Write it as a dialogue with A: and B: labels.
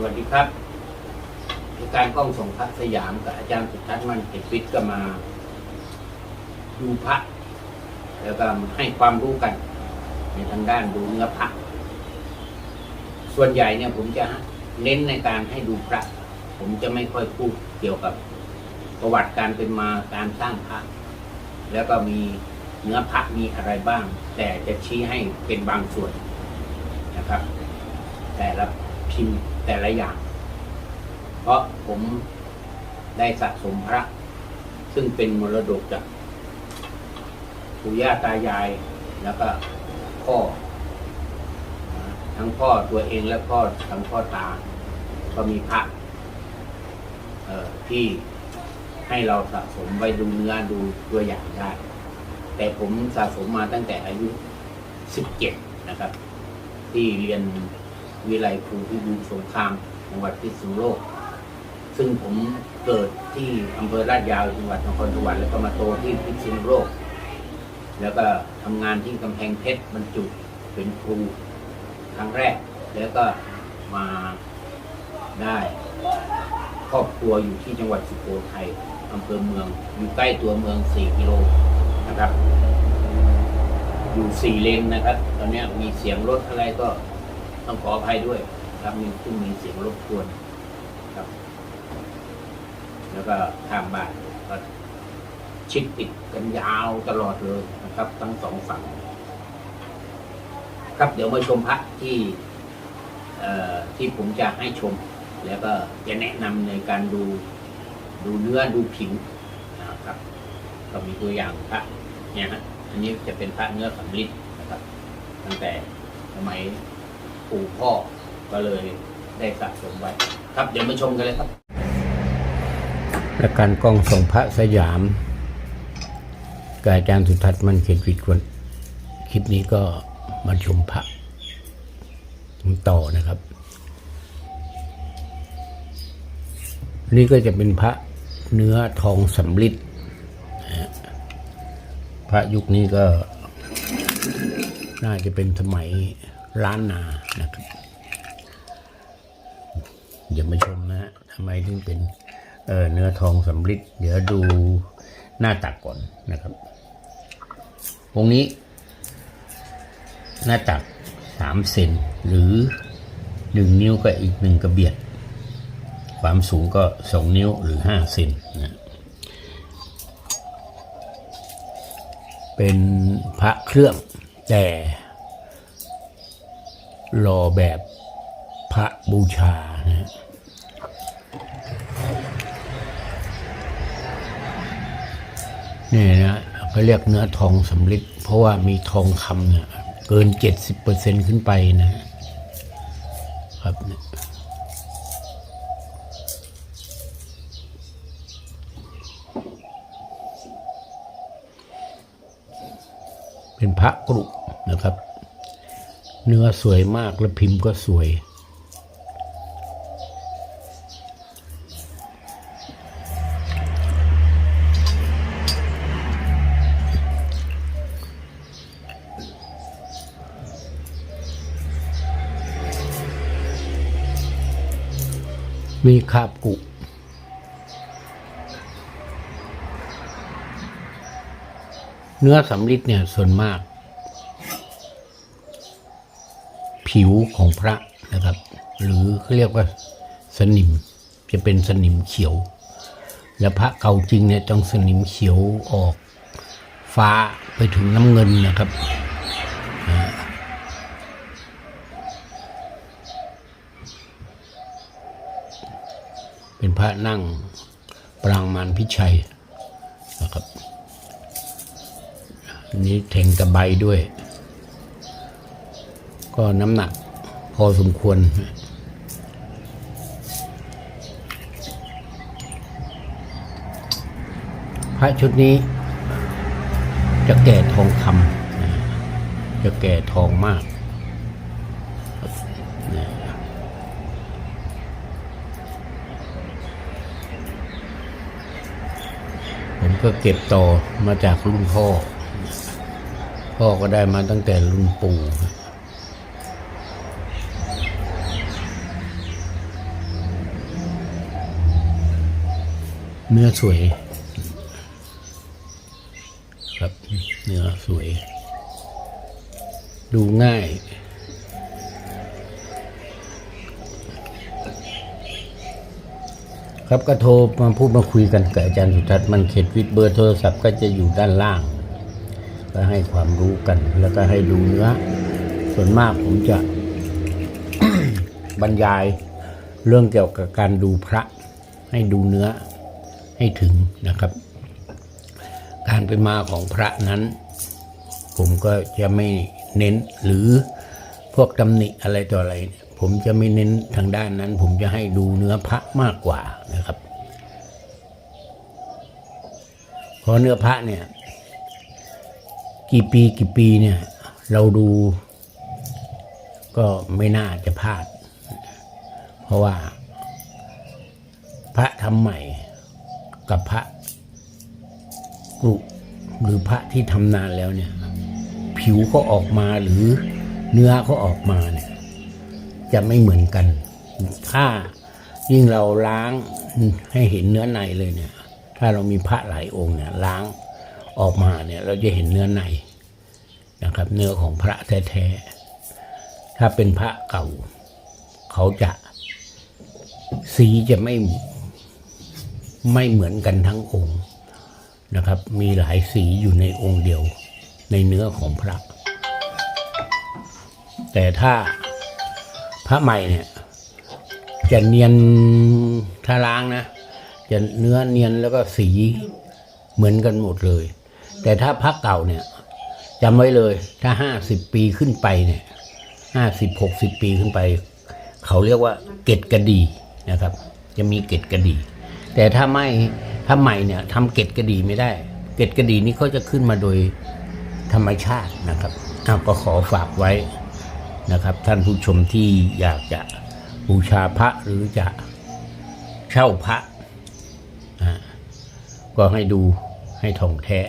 A: สวัสดีครับการกล้องส่งพระสยามกับอาจารย์สุทัศน์มันเก็บวิทย์ก็มาดูพระแล้วก็ให้ความรู้กัน ในทางด้านดูเนื้อพระส่วนใหญ่เนี่ยผมจะเน้นในการให้ดูพระ ผมจะไม่ค่อยพูดเกี่ยวกับประวัติการเป็นมาการสร้างพระแล้วก็มีเนื้อพระมีอะไรบ้าง แต่จะชี้ให้เป็นบางส่วนนะครับ แต่ละพิมพ์ แต่ละอย่าง เพราะผมได้สะสมพระ ซึ่งเป็นมรดกจากปู่ย่าตายายแล้วก็พ่อ ทั้งพ่อตัวเองและพ่อทั้งพ่อตา ก็มีพระที่ให้เราสะสมไว้ดูเนื้อดูตัวอย่างได้ แต่ผมสะสมมาตั้งแต่อายุสิบเจ็ดนะครับ ที่เรียน วิไลครูพิบูลสงครามจังหวัดพิษณุโลก ซึ่งผมเกิดที่อำเภอลาดยาวจังหวัดนครสวรรค์แล้วก็มาโตที่พิษณุโลก แล้วก็ทำงานที่กำแพงเพชรบรรจุเป็นครูครั้งแรก แล้วก็มาได้ครอบครัวอยู่ที่จังหวัดสุโขทัยอำเภอเมือง อยู่ใกล้ตัวเมือง 4 กิโลนะครับ อยู่สี่เลนนะครับ ตอนนี้มีเสียงรถอะไรก็ ต้องขออภัยด้วย ครับมีซึ่งมีเสียงรบกวนครับ แล้วก็ทางบ้านก็ชิดติดกันยาวตลอดเลยนะครับ ทั้งสองฝั่ง ครับเดี๋ยวมาชมพระที่ที่ผมจะให้ชม แล้วก็จะแนะนำในการดูดูเนื้อดูผิวนะครับ ก็มีตัวอย่างพระเนี่ยฮะอันนี้จะเป็นพระเนื้อสำลิดนะครับ ตั้งแต่สมัย ปู่พ่อก็เลยได้สะสมไว้ ครับเดี๋ยวมาชมกันเลยครับและการกล้องส่งพระสยามกับอาจารย์สุทัศน์มันเขียนวิทย์วันคลิปนี้ก็มาชมพระต่อนะครับนี่ก็จะเป็นพระเนื้อทองสำลิดพระยุคนี้ก็น่าจะเป็นสมัย ล้านนานะครับเดี๋ยวมาชมนะฮะทำไมถึงเป็นเเนื้อทองสำลิดเดี๋ยวดูหน้าตักก่อนนะครับองนี้ หน้าตักสามเซนหรือหนึ่งนิ้วกับอีกหนึ่งกระเบียด ความสูงก็สองนิ้วหรือห้าเซนนะเป็นพระเครื่องแต่ รอแบบพระบูชานะนี่นะเขาเรียกเนื้อทองสำลิดเพราะว่ามีทองคำเนี่ยเกินเจ็ดสิบเปอร์เซ็นขึ้นไปนะครับเป็นพระกรุนะครับ เนื้อสวยมากและพิมพ์ก็สวย มีคาบกุเนื้อสำลิดเนี่ยส่วนมาก ผิวของพระนะครับ หรือเขาเรียกว่าสนิมจะเป็นสนิมเขียว แล้วพระเก่าจริงเนี่ยต้องสนิมเขียวออกฟ้าไปถึงน้ำเงินนะครับเป็นพระนั่งปรางมารพิชัยนะครับนนี้แทงตะไบด้วย ก็น้ำหนักพอสมควร พระชุดนี้ จะแก่ทองคำจะแก่ทองมากผมก็เก็บต่อมาจากรุ่นพ่อ พ่อก็ได้มาตั้งแต่รุ่นปู่ เนื้อสวย ครับ เนื้อสวย ดูง่าย ครับก็โทรมาพูดมาคุยกันกับอาจารย์สุทัศน์มันเขตวิทย์เบอร์โทรศัพท์ก็จะอยู่ด้านล่าง ก็ให้ความรู้กัน แล้วก็ให้ดูเนื้อ ส่วนมากผมจะบรรยายเรื่องเกี่ยวกับการดูพระให้ดูเนื้อ ให้ถึงนะครับ การเป็นมาของพระนั้น ผมก็จะไม่เน้นหรือพวกตำหนิอะไรต่ออะไร ผมจะไม่เน้นทางด้านนั้น ผมจะให้ดูเนื้อพระมากกว่านะครับเพราะเนื้อพระเนี่ย กี่ปีกี่ปีเนี่ย เราดู ก็ไม่น่าจะพลาด เพราะว่าพระทำใหม่ กับพระกรุหรือพระที่ทำนานแล้วเนี่ย ผิวก็ออกมาหรือเนื้อก็ออกมาเนี่ย จะไม่เหมือนกัน ถ้ายิ่งเราล้างให้เห็นเนื้อในเลยเนี่ย ถ้าเรามีพระหลายองค์เนี่ย ล้างออกมาเนี่ย เราจะเห็นเนื้อในนะครับ เนื้อของพระแท้ๆถ้าเป็นพระเก่า เขาจะสีจะไม่ ไม่เหมือนกันทั้งองค์นะครับ มีหลายสีอยู่ในองค์เดียวในเนื้อของพระ แต่ถ้าพระใหม่เนี่ยจะเนียนถ้าล้างนะจะเนื้อเนียนแล้วก็สีเหมือนกันหมดเลย แต่ถ้าพระเก่าเนี่ยจำไว้เลยถ้าห้าสิบปีขึ้นไปเนี่ยห้าสิบหกสิบปีขึ้นไป เขาเรียกว่าเกตกระดีนะครับ จะมีเกตกระดี แต่ถ้าไม่ถ้าใหม่เนี่ยทำเกตกระดีไม่ได้ เกตกระดีนี้เขาจะขึ้นมาโดยธรรมชาตินะครับอ้าก็ขอฝากไว้นะครับ ท่านผู้ชมที่อยากจะบูชาพระหรือจะเช่าพระ ก็ให้ดูให้ท่องแท้